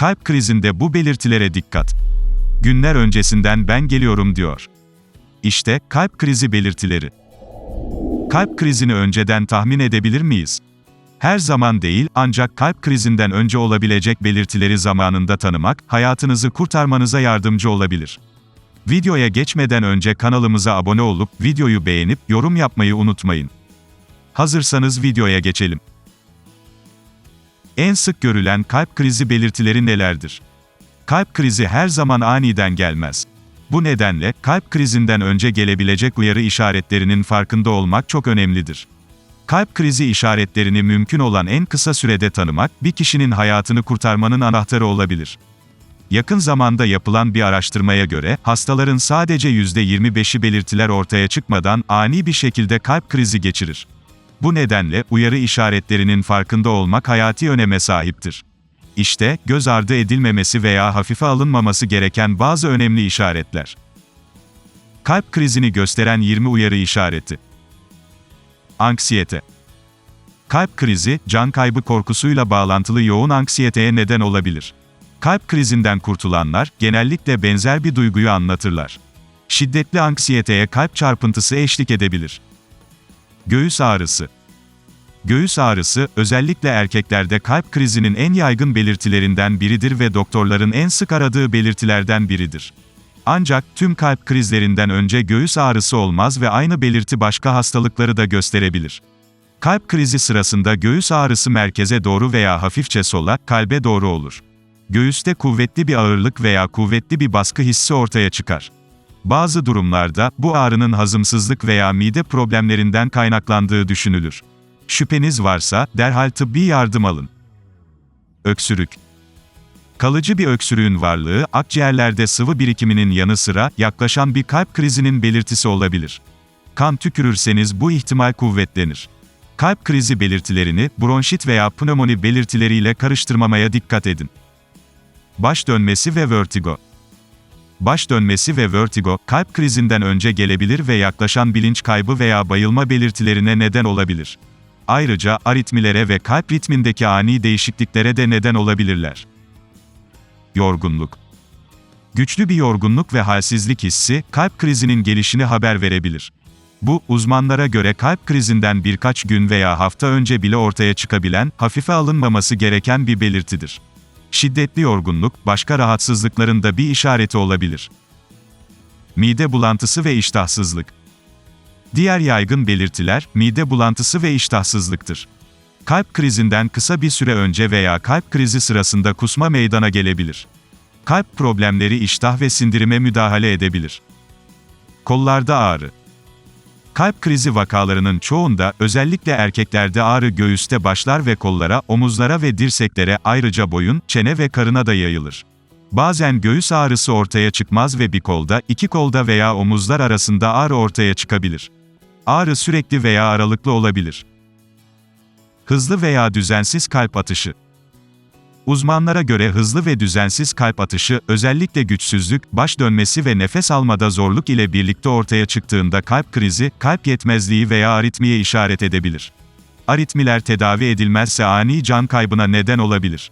Kalp krizinde bu belirtilere dikkat. Günler öncesinden ben geliyorum diyor. İşte kalp krizi belirtileri. Kalp krizini önceden tahmin edebilir miyiz? Her zaman değil, ancak kalp krizinden önce olabilecek belirtileri zamanında tanımak, hayatınızı kurtarmanıza yardımcı olabilir. Videoya geçmeden önce kanalımıza abone olup, videoyu beğenip, yorum yapmayı unutmayın. Hazırsanız videoya geçelim. En sık görülen kalp krizi belirtileri nelerdir? Kalp krizi her zaman aniden gelmez. Bu nedenle, kalp krizinden önce gelebilecek uyarı işaretlerinin farkında olmak çok önemlidir. Kalp krizi işaretlerini mümkün olan en kısa sürede tanımak, bir kişinin hayatını kurtarmanın anahtarı olabilir. Yakın zamanda yapılan bir araştırmaya göre, hastaların sadece %25'i belirtiler ortaya çıkmadan ani bir şekilde kalp krizi geçirir. Bu nedenle, uyarı işaretlerinin farkında olmak hayati öneme sahiptir. İşte, göz ardı edilmemesi veya hafife alınmaması gereken bazı önemli işaretler. Kalp krizini gösteren 20 uyarı işareti. Anksiyete. Kalp krizi, can kaybı korkusuyla bağlantılı yoğun anksiyeteye neden olabilir. Kalp krizinden kurtulanlar, genellikle benzer bir duyguyu anlatırlar. Şiddetli anksiyeteye kalp çarpıntısı eşlik edebilir. Göğüs ağrısı. Göğüs ağrısı, özellikle erkeklerde kalp krizinin en yaygın belirtilerinden biridir ve doktorların en sık aradığı belirtilerden biridir. Ancak, tüm kalp krizlerinden önce göğüs ağrısı olmaz ve aynı belirti başka hastalıkları da gösterebilir. Kalp krizi sırasında göğüs ağrısı merkeze doğru veya hafifçe sola, kalbe doğru olur. Göğüste kuvvetli bir ağırlık veya kuvvetli bir baskı hissi ortaya çıkar. Bazı durumlarda, bu ağrının hazımsızlık veya mide problemlerinden kaynaklandığı düşünülür. Şüpheniz varsa, derhal tıbbi yardım alın. Öksürük. Kalıcı bir öksürüğün varlığı, akciğerlerde sıvı birikiminin yanı sıra, yaklaşan bir kalp krizinin belirtisi olabilir. Kan tükürürseniz bu ihtimal kuvvetlenir. Kalp krizi belirtilerini, bronşit veya pnömoni belirtileriyle karıştırmamaya dikkat edin. Baş dönmesi ve vertigo. Baş dönmesi ve vertigo, kalp krizinden önce gelebilir ve yaklaşan bilinç kaybı veya bayılma belirtilerine neden olabilir. Ayrıca, aritmilere ve kalp ritmindeki ani değişikliklere de neden olabilirler. Yorgunluk. Güçlü bir yorgunluk ve halsizlik hissi, kalp krizinin gelişini haber verebilir. Bu, uzmanlara göre kalp krizinden birkaç gün veya hafta önce bile ortaya çıkabilen, hafife alınmaması gereken bir belirtidir. Şiddetli yorgunluk, başka rahatsızlıkların da bir işareti olabilir. Mide bulantısı ve iştahsızlık. Diğer yaygın belirtiler, mide bulantısı ve iştahsızlıktır. Kalp krizinden kısa bir süre önce veya kalp krizi sırasında kusma meydana gelebilir. Kalp problemleri iştah ve sindirime müdahale edebilir. Kollarda ağrı. Kalp krizi vakalarının çoğunda, özellikle erkeklerde ağrı göğüste başlar ve kollara, omuzlara ve dirseklere, ayrıca boyun, çene ve karına da yayılır. Bazen göğüs ağrısı ortaya çıkmaz ve bir kolda, iki kolda veya omuzlar arasında ağrı ortaya çıkabilir. Ağrı sürekli veya aralıklı olabilir. Hızlı veya düzensiz kalp atışı. Uzmanlara göre hızlı ve düzensiz kalp atışı, özellikle güçsüzlük, baş dönmesi ve nefes almada zorluk ile birlikte ortaya çıktığında kalp krizi, kalp yetmezliği veya aritmiye işaret edebilir. Aritmiler tedavi edilmezse ani can kaybına neden olabilir.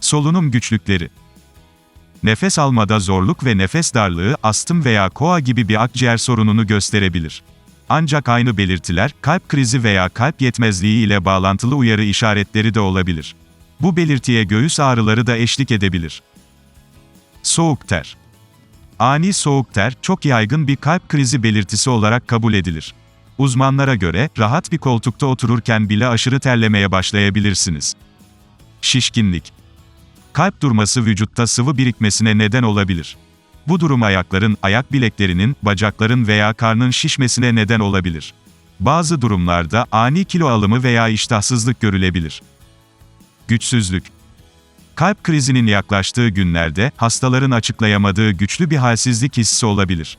Solunum güçlükleri Nefes almada zorluk ve nefes darlığı, astım veya koa gibi bir akciğer sorununu gösterebilir. Ancak aynı belirtiler, kalp krizi veya kalp yetmezliği ile bağlantılı uyarı işaretleri de olabilir. Bu belirtiye göğüs ağrıları da eşlik edebilir. Soğuk ter. Ani soğuk ter, çok yaygın bir kalp krizi belirtisi olarak kabul edilir. Uzmanlara göre, rahat bir koltukta otururken bile aşırı terlemeye başlayabilirsiniz. Şişkinlik. Kalp durması vücutta sıvı birikmesine neden olabilir. Bu durum ayakların, ayak bileklerinin, bacakların veya karnın şişmesine neden olabilir. Bazı durumlarda ani kilo alımı veya iştahsızlık görülebilir. Güçsüzlük. Kalp krizinin yaklaştığı günlerde, hastaların açıklayamadığı güçlü bir halsizlik hissi olabilir.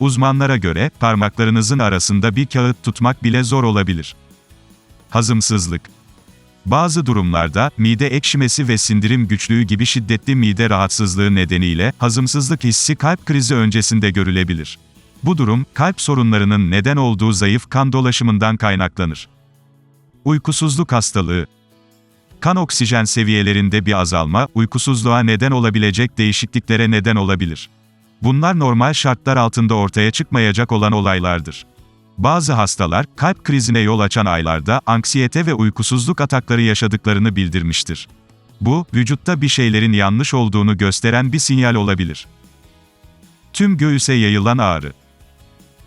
Uzmanlara göre, parmaklarınızın arasında bir kağıt tutmak bile zor olabilir. Hazımsızlık. Bazı durumlarda, mide ekşimesi ve sindirim güçlüğü gibi şiddetli mide rahatsızlığı nedeniyle, hazımsızlık hissi kalp krizi öncesinde görülebilir. Bu durum, kalp sorunlarının neden olduğu zayıf kan dolaşımından kaynaklanır. Uykusuzluk hastalığı Kan oksijen seviyelerinde bir azalma, uykusuzluğa neden olabilecek değişikliklere neden olabilir. Bunlar normal şartlar altında ortaya çıkmayacak olan olaylardır. Bazı hastalar, kalp krizine yol açan aylarda, anksiyete ve uykusuzluk atakları yaşadıklarını bildirmiştir. Bu, vücutta bir şeylerin yanlış olduğunu gösteren bir sinyal olabilir. Tüm göğüse yayılan ağrı.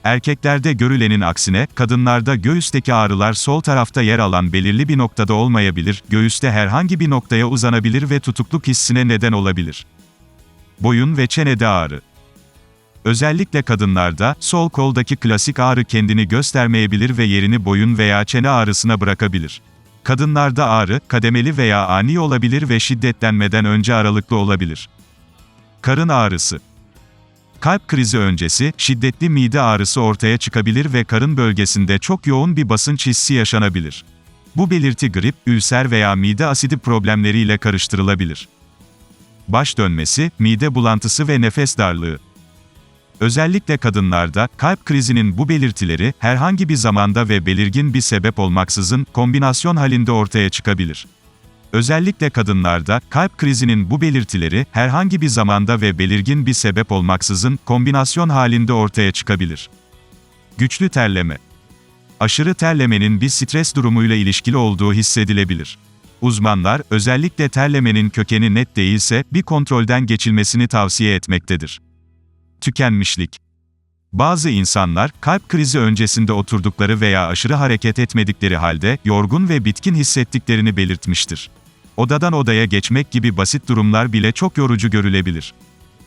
Erkeklerde görülenin aksine, kadınlarda göğüsteki ağrılar sol tarafta yer alan belirli bir noktada olmayabilir, göğüste herhangi bir noktaya uzanabilir ve tutukluk hissine neden olabilir. Boyun ve çenede ağrı. Özellikle kadınlarda, sol koldaki klasik ağrı kendini göstermeyebilir ve yerini boyun veya çene ağrısına bırakabilir. Kadınlarda ağrı, kademeli veya ani olabilir ve şiddetlenmeden önce aralıklı olabilir. Karın ağrısı. Kalp krizi öncesi, şiddetli mide ağrısı ortaya çıkabilir ve karın bölgesinde çok yoğun bir basınç hissi yaşanabilir. Bu belirti grip, ülser veya mide asidi problemleriyle karıştırılabilir. Baş dönmesi, mide bulantısı ve nefes darlığı. Özellikle kadınlarda, kalp krizinin bu belirtileri, herhangi bir zamanda ve belirgin bir sebep olmaksızın, kombinasyon halinde ortaya çıkabilir. Özellikle kadınlarda, kalp krizinin bu belirtileri, herhangi bir zamanda ve belirgin bir sebep olmaksızın, kombinasyon halinde ortaya çıkabilir. Güçlü terleme. Aşırı terlemenin bir stres durumuyla ilişkili olduğu hissedilebilir. Uzmanlar, özellikle terlemenin kökeni net değilse, bir kontrolden geçilmesini tavsiye etmektedir. Tükenmişlik. Bazı insanlar, kalp krizi öncesinde oturdukları veya aşırı hareket etmedikleri halde, yorgun ve bitkin hissettiklerini belirtmiştir. Odadan odaya geçmek gibi basit durumlar bile çok yorucu görülebilir.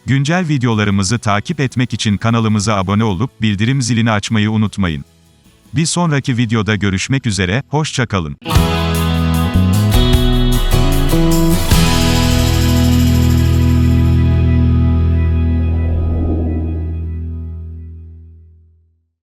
Güncel videolarımızı takip etmek için kanalımıza abone olup, bildirim zilini açmayı unutmayın. Bir sonraki videoda görüşmek üzere, hoşça kalın.